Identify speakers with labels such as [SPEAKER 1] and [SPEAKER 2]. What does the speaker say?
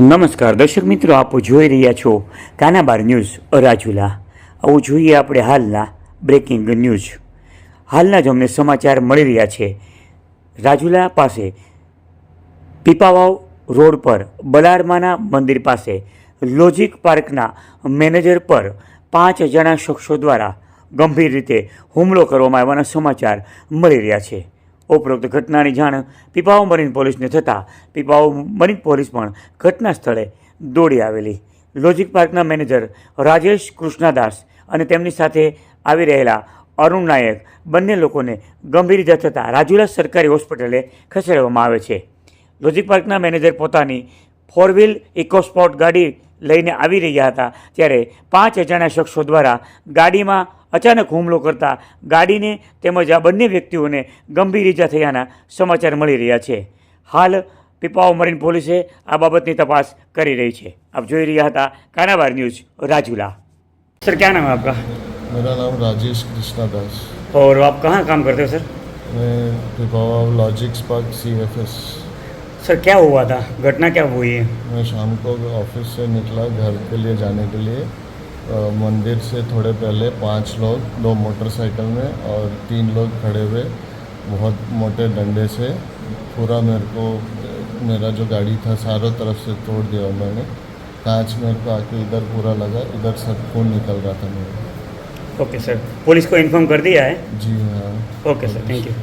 [SPEAKER 1] નમસ્કાર, દર્શક મિત્રો, આપ જોઈ રહ્યા છો કાનાબાર ન્યૂઝ રાજુલા આવું જોઈએ આપણે હાલના બ્રેકિંગ ન્યૂઝ હાલના જ અમને સમાચાર મળી રહ્યા છે. રાજુલા પાસે પીપાવાવ રોડ પર બલારમાના મંદિર પાસે લોજિક પાર્કના મેનેજર પર પાંચ જણા શખ્સો દ્વારા ગંભીર રીતે હુમલો કરવામાં આવવાના સમાચાર મળી રહ્યા છે. ઉપરોક્ત ઘટનાની જાણ પીપાઓ મરીન પોલીસને થતાં પીપાઓ મરીન પોલીસ પણ ઘટના સ્થળે દોડી આવેલી. લોજિક પાર્કના મેનેજર રાજેશ કૃષ્ણાદાસ અને તેમની સાથે આવી રહેલા અરુણ નાયક બંને લોકોને ગંભીર ઇજા થતાં રાજુલા સરકારી હોસ્પિટલે ખસેડવામાં આવે છે. લોજિક પાર્કના મેનેજર પોતાની ફોર વ્હીલ ઇકોસ્પોટ ગાડી લઈને આવી રહ્યા હતા, ત્યારે પાંચ અજાણ્યા શખ્સો દ્વારા ગાડીમાં અચાનક હુમલો કરતા ગાડીને તેમજ આ બંને વ્યક્તિઓને ગંભીર ઇજા થયાના સમાચાર મળી રહ્યા છે હાલ પીપાઓ મરીન પોલીસે આ બાબતની તપાસ કરી રહી છે આપ જોઈ રહ્યા હતા કાનાબાર ન્યૂઝ રાજુલા સર ક્યાં નામ है आपका
[SPEAKER 2] मेरा नाम राजेश कृष्णा दास
[SPEAKER 1] और आप कहाँ काम करते हो सर
[SPEAKER 2] मैं Pipavav logistics park C F S
[SPEAKER 1] sir क्या हुआ था घटना क्या हुई है
[SPEAKER 2] मैं शाम को ऑफिस से निकला घर के लिए जाने के लिए अ, मंदिर से थोड़े पहले पाँच लोग दो मोटरसाइकिल में और तीन लोग खड़े हुए बहुत मोटे डंडे से। पूरा मेरे को मेरा जो गाड़ी था सारों तरफ़ से तोड़ दिया उन्होंने। कांच मेरे को आके इधर पूरा लगा इधर सब खून निकल रहा था मेरा।
[SPEAKER 1] ओके सर पुलिस को इन्फॉर्म कर दिया है?
[SPEAKER 2] जी हाँ।
[SPEAKER 1] Okay sir thank you.